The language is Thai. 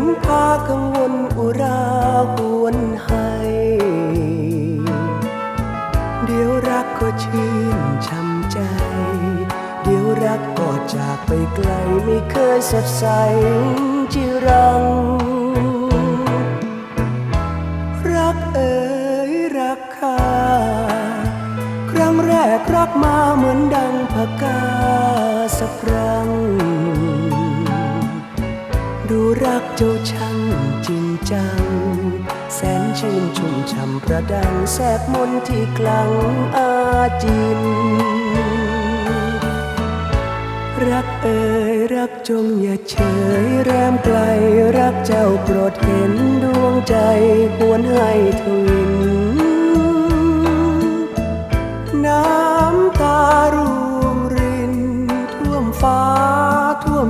อนพากังวลอุราหวนให้ เดี๋ยวรักก็ชื่นช่ำใจ เดี๋ยวรักก็จากไปไกลไม่เคยสดใสจีรัง รักเอ๋ยรักค่าครั้งแรกรักมาเหมือนดังพกา รักเจ้าช่างจริงจัง แสนชื่นชุ่มช่ำประดังแสบมนที่กลังอาจิน รักเอ่ยรักจงอย่าเฉยแรมไกล รักเจ้าโปรดเห็นดวงใจควรให้ทวิน น้ำตาร่วงรินท่วมฟ้า